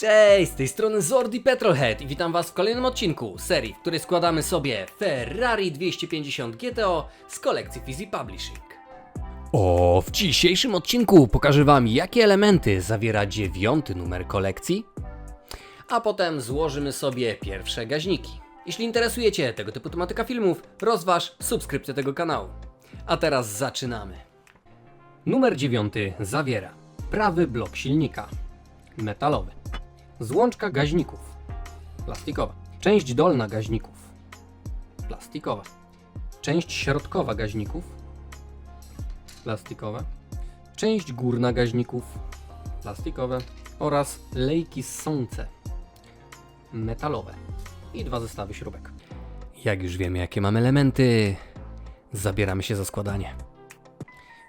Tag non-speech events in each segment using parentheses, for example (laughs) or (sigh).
Cześć, z tej strony Zordi Petrolhead i witam Was w kolejnym odcinku serii, w której składamy sobie Ferrari 250 GTO z kolekcji Fizzy Publishing. O, w dzisiejszym odcinku pokażę Wam, jakie elementy zawiera dziewiąty numer kolekcji, a potem złożymy sobie pierwsze gaźniki. Jeśli interesujecie tego typu tematyka filmów, rozważ subskrypcję tego kanału. A teraz zaczynamy. Numer dziewiąty zawiera prawy blok silnika, metalowy, złączka gaźników, plastikowa, część dolna gaźników, plastikowa, część środkowa gaźników, plastikowa, część górna gaźników, plastikowe. Oraz lejki ssące, metalowe. I dwa zestawy śrubek. Jak już wiemy, jakie mamy elementy, zabieramy się za składanie.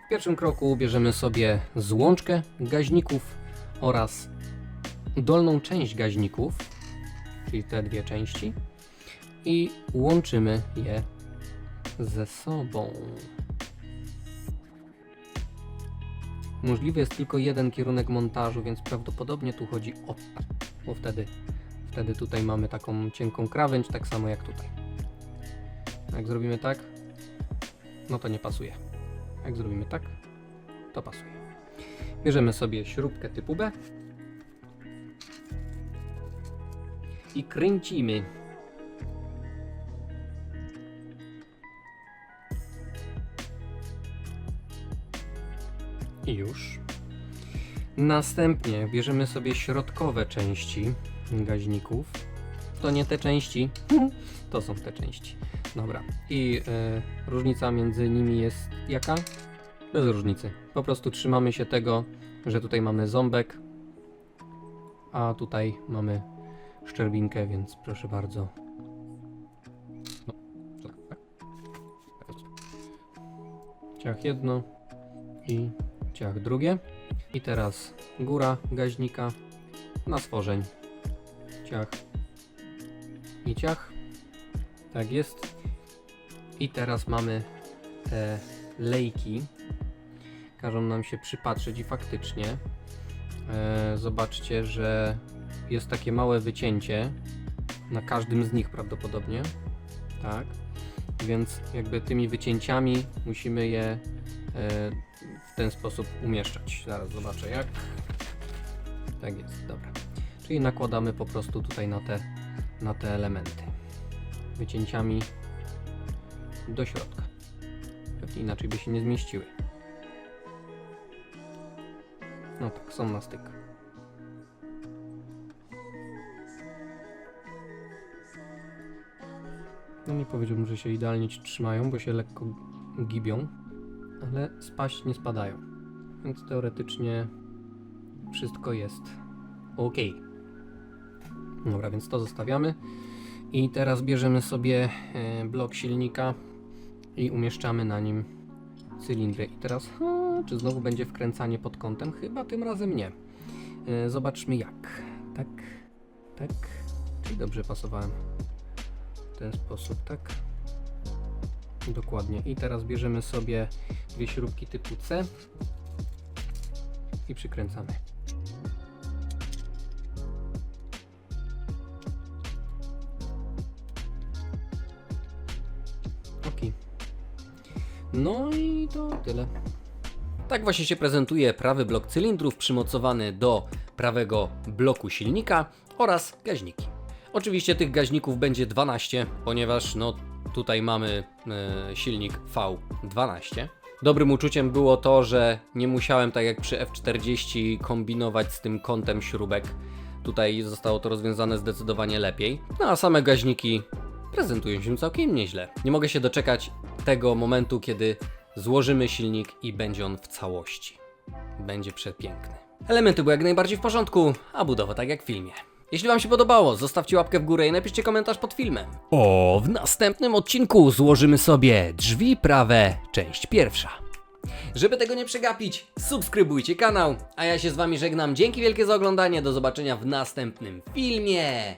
W pierwszym kroku bierzemy sobie złączkę gaźników oraz dolną część gaźników, czyli te dwie części, i łączymy je ze sobą. Możliwy jest tylko jeden kierunek montażu, więc prawdopodobnie tu chodzi o bo wtedy, wtedy tutaj mamy taką cienką krawędź, tak samo jak tutaj. Jak zrobimy tak, no to nie pasuje. Jak zrobimy tak, to pasuje. Bierzemy sobie śrubkę typu B i kręcimy. I już. Następnie bierzemy sobie środkowe części gaźników. To nie te części, (laughs) to są te części. Dobra. I e, różnica między nimi jest jaka? Bez różnicy. Po prostu trzymamy się tego, że tutaj mamy ząbek, a tutaj mamy szczerbinkę, więc proszę bardzo. No. Ciach jedno i ciach drugie. I teraz góra gaźnika na stworzeń. Ciach i ciach. Tak jest. I teraz mamy te lejki. Każą nam się przypatrzeć i faktycznie e, zobaczcie, że jest takie małe wycięcie na każdym z nich prawdopodobnie. Tak. Więc jakby tymi wycięciami musimy je e, w ten sposób umieszczać. Zaraz zobaczę jak. Tak jest, dobra. Czyli nakładamy po prostu tutaj na te, na te elementy. Wycięciami do środka. Pewnie inaczej by się nie zmieściły. No tak, są na styk. No nie powiedziałbym, że się idealnie trzymają, bo się lekko gibią, ale spaść nie spadają. Więc teoretycznie wszystko jest ok. Dobra, więc to zostawiamy. I teraz bierzemy sobie e, blok silnika i umieszczamy na nim cylindry. I teraz, hmm, czy znowu będzie wkręcanie pod kątem? Chyba tym razem nie. E, Zobaczmy jak. Tak, tak. Czyli dobrze pasowałem. Ten sposób, tak. Dokładnie. I teraz bierzemy sobie dwie śrubki typu C i przykręcamy. Ok. No i to tyle. Tak właśnie się prezentuje prawy blok cylindrów przymocowany do prawego bloku silnika oraz gaźniki. Oczywiście tych gaźników będzie 12, ponieważ no tutaj mamy e, silnik V12. Dobrym uczuciem było to, że nie musiałem tak jak przy F40 kombinować z tym kątem śrubek. Tutaj zostało to rozwiązane zdecydowanie lepiej. No a same gaźniki prezentują się całkiem nieźle. Nie mogę się doczekać tego momentu, kiedy złożymy silnik i będzie on w całości. Będzie przepiękny. Elementy były jak najbardziej w porządku, a budowa tak jak w filmie. Jeśli Wam się podobało, zostawcie łapkę w górę i napiszcie komentarz pod filmem. O, w następnym odcinku złożymy sobie drzwi prawe, część pierwsza. Żeby tego nie przegapić, subskrybujcie kanał, a ja się z Wami żegnam. Dzięki wielkie za oglądanie, do zobaczenia w następnym filmie.